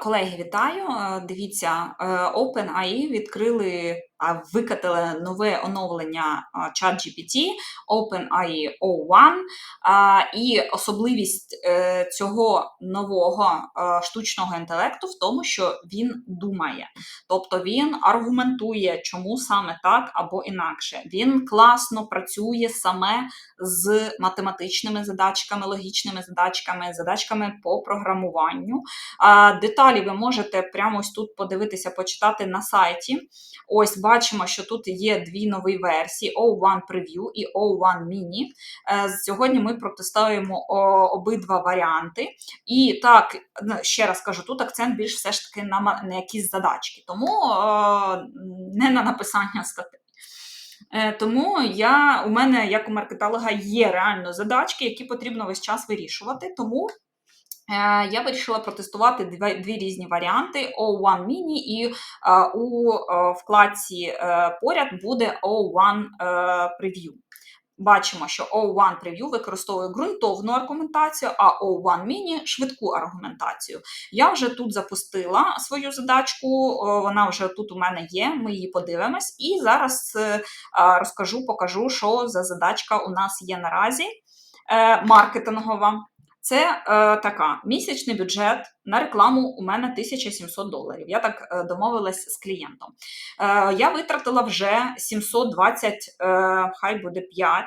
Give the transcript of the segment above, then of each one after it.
Колеги, вітаю! Е, Дивіться, е, OpenAI відкрили, викатили нове оновлення ChatGPT OpenAI O1. І особливість е, цього нового штучного інтелекту в тому, що він думає. Тобто він аргументує, чому саме так або інакше. Він класно працює саме з математичними задачками, логічними задачками, задачками по програмуванню. Деталі ви можете прямо ось тут подивитися, почитати на сайті. Ось бачимо, що тут є дві нові версії: O1 Preview і O1 Mini. Е, Сьогодні ми протестуємо обидва варіанти. І так, ну, ще раз кажу, тут акцент більш все ж таки на, якісь задачки, тому не на написання статей. Е, Тому я, у мене, як у маркетолога, є реально задачки, які потрібно весь час вирішувати. Тому я вирішила протестувати дві, різні варіанти: O1 Mini і е, у е, вкладці е, поряд буде O1 е, Preview. Бачимо, що O1 Preview використовує ґрунтовну аргументацію, а O1 Mini – швидку аргументацію. Я вже тут запустила свою задачку, вона вже тут у мене є, ми її подивимось. І зараз е, розкажу, покажу, що за задачка у нас є наразі е, маркетингова. Це е, така місячний бюджет на рекламу у мене 1700 доларів. Я так е, домовилась з клієнтом. Е, я витратила вже 720, е, хай буде 5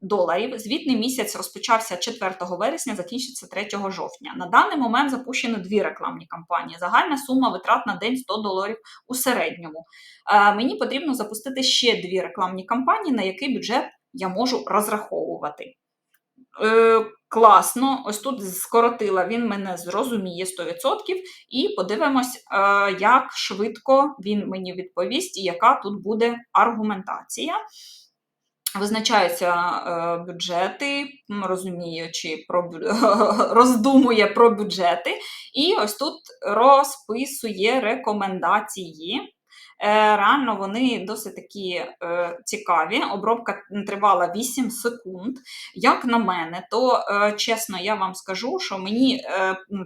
доларів. Звітний місяць розпочався 4 вересня, закінчиться 3 жовтня. На даний момент запущено дві рекламні кампанії. Загальна сума витрат на день 100 доларів у середньому. Е, мені потрібно запустити ще дві рекламні кампанії, на який бюджет я можу розраховувати. Е, класно, ось тут скоротила, він мене зрозуміє 100%, і подивимось, е, як швидко він мені відповість, і яка тут буде аргументація. Визначаються е, бюджети, розуміючи про роздумує про бюджети, і ось тут розписує рекомендації. Е, Реально вони досить такі е, цікаві. Обробка тривала 8 секунд. Як на мене, то е, чесно, я вам скажу, що мені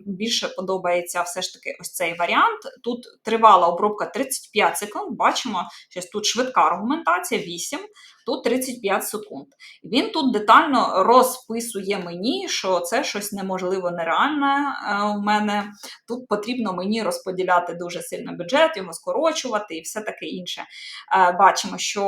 більше подобається все ж таки ось цей варіант. Тут тривала обробка 35 секунд. Бачимо, що тут швидка аргументація 8, тут 35 секунд. Він тут детально розписує мені, що це щось неможливо нереальне у мене. Тут потрібно мені розподіляти дуже сильно бюджет, його скорочувати і все таке інше. Е, Бачимо, що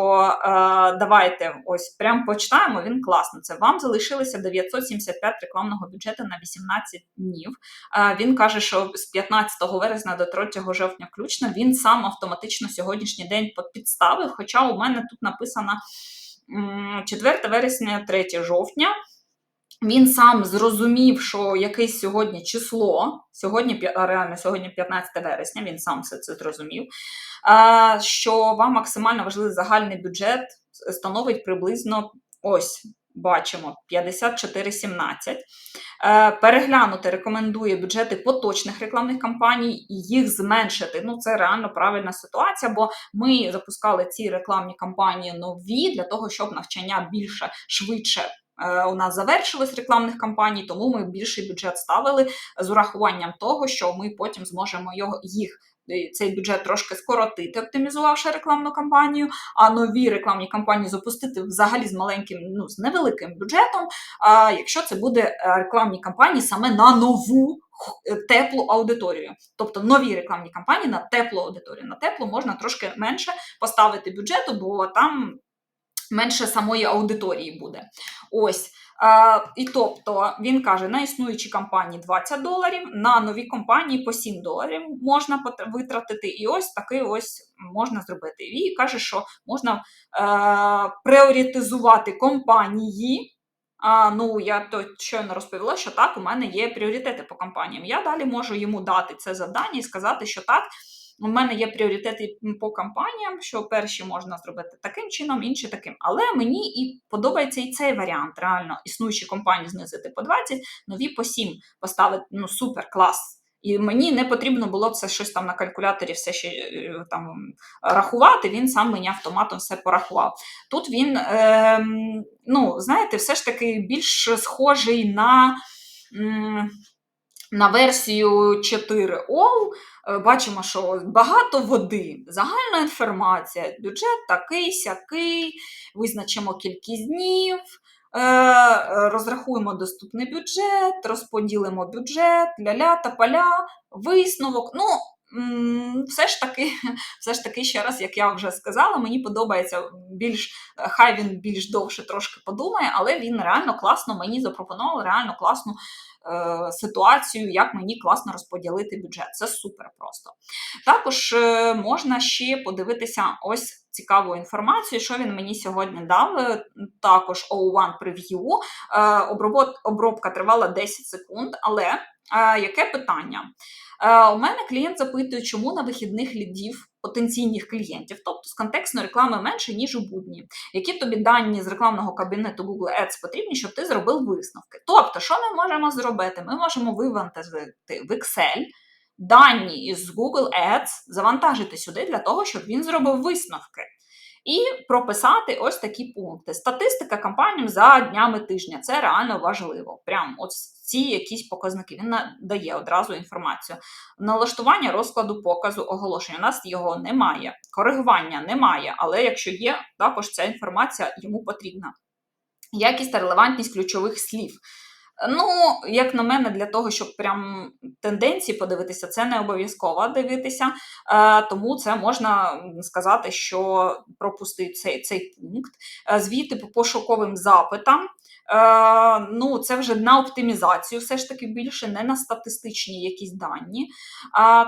е, давайте ось прям почитаємо. Він класно. Це вам залишилося 975 рекламного бюджету на 18 днів. Е, Він каже, що з 15 вересня до 3 жовтня включно він сам автоматично сьогоднішній день підставив. Хоча у мене тут написано 4 вересня, 3 жовтня. Він сам зрозумів, що якесь сьогодні число, сьогодні реально сьогодні 15 вересня, він сам все це зрозумів. Що вам максимально важливий загальний бюджет становить приблизно ось. Бачимо 54,17. Е, Переглянути рекомендує бюджети поточних рекламних кампаній і їх зменшити. Ну, це реально правильна ситуація, бо ми запускали ці рекламні кампанії нові для того, щоб навчання більше швидше у нас завершилось рекламних кампаній, тому ми більший бюджет ставили з урахуванням того, що ми потім зможемо його їх. е, Цей бюджет трошки скоротити, оптимізувавши рекламну кампанію, а нові рекламні кампанії запустити взагалі з маленьким, ну з невеликим бюджетом. А якщо це буде е, рекламні кампанії саме на нову е, теплу аудиторію, тобто нові рекламні кампанії на теплу аудиторію. На теплу можна трошки менше поставити бюджету, бо там менше самої аудиторії буде. Ось. І тобто він каже, на існуючі кампанії 20 доларів, на нові компанії по 7 доларів можна витратити, і ось такий ось можна зробити. І каже, що можна е, пріоритизувати компанії. А, ну, я то щойно розповіла, що так, у мене є пріоритети по компаніям. Я далі можу йому дати це завдання і сказати, що так, у мене є пріоритети по компаніям, що перші можна зробити таким чином, інші таким. Але мені і подобається і цей варіант. Реально, існуючі компанії знизити по 20, нові по 7 поставити. Ну, супер, клас. І мені не потрібно було це щось там на калькуляторі все ще е, там рахувати. Він сам мені автоматом все порахував. Тут він, е, ну, знаєте, все ж таки більш схожий на. На версію 4 All е, бачимо, що багато води, загальна інформація, бюджет такий, сякий, визначимо кількість днів, е, розрахуємо доступний бюджет, розподілимо бюджет, ля-ля та поля, висновок. Ну, все ж таки, все ж таки, ще раз, як я вже сказала, мені подобається більш, хай він більш довше трошки подумає, але він реально класно мені запропонував, реально класну е, ситуацію, як мені класно розподілити бюджет. Це супер просто. Також е, можна ще подивитися ось цікаву інформацію, що він мені сьогодні дав. Е, Також O1 Preview. Е, обробот- обробка тривала 10 секунд, але е, яке питання? Е, У мене клієнт запитує, чому на вихідних лідів потенційних клієнтів, тобто з контекстної реклами менше, ніж у будні. Які тобі дані з рекламного кабінету Google Ads потрібні, щоб ти зробив висновки? Тобто, що ми можемо зробити? Ми можемо вивантажити в Excel дані із Google Ads, завантажити сюди для того, щоб він зробив висновки. І прописати ось такі пункти. Статистика кампаніям за днями тижня це реально важливо. Прям от ці якісь показники. Він дає одразу інформацію. Налаштування розкладу показу оголошень. У нас його немає, коригування немає, але якщо є, також ця інформація йому потрібна. Якість та релевантність ключових слів. Ну, як на мене, для того, щоб прям тенденції подивитися, це не обов'язково дивитися, е, тому це можна сказати, що пропустив цей, цей пункт. Е, Звіти по пошуковим запитам. Е, ну, це вже на оптимізацію, все ж таки більше, не на статистичні якісь дані.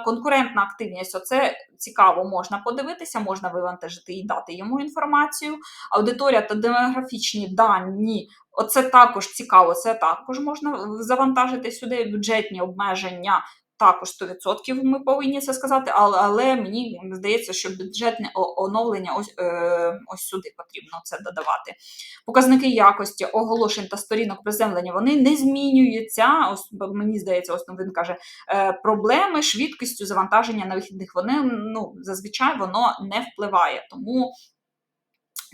Конкурентна активність оце цікаво, можна подивитися, можна вивантажити і дати йому інформацію. Аудиторія та демографічні дані. Оце також цікаво, це також можна завантажити сюди бюджетні обмеження. Також 100% ми повинні це сказати, але, але мені здається, що бюджетне оновлення ось, е, ось сюди потрібно це додавати. Показники якості оголошень та сторінок приземлення вони не змінюються. Ось мені здається, він каже, е, проблеми швидкістю завантаження на вихідних. Вони ну зазвичай воно не впливає. Тому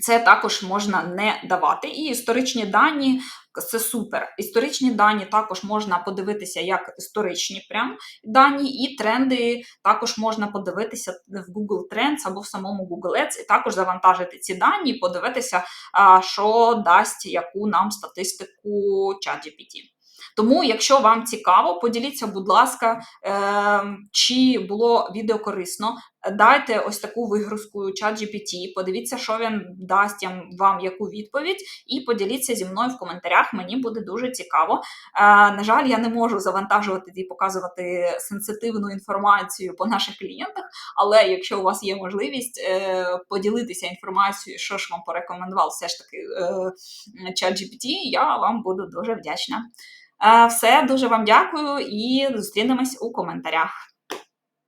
це також можна не давати. І історичні дані це супер. Історичні дані також можна подивитися як історичні прям дані, і тренди також можна подивитися в Google Trends або в самому Google Ads, і також завантажити ці дані, подивитися, що дасть яку нам статистику ChatGPT. Тому, якщо вам цікаво, поділіться, будь ласка, е, чи було відео корисно. Дайте ось таку вигрузку ChatGPT, подивіться, що він дасть вам яку відповідь, і поділіться зі мною в коментарях. Мені буде дуже цікаво. Е, на жаль, я не можу завантажувати і показувати сенситивну інформацію по наших клієнтах, але якщо у вас є можливість е, поділитися інформацією, що ж вам порекомендував все ж таки ChatGPT, я вам буду дуже вдячна. Все, дуже вам дякую і зустрінемось у коментарях.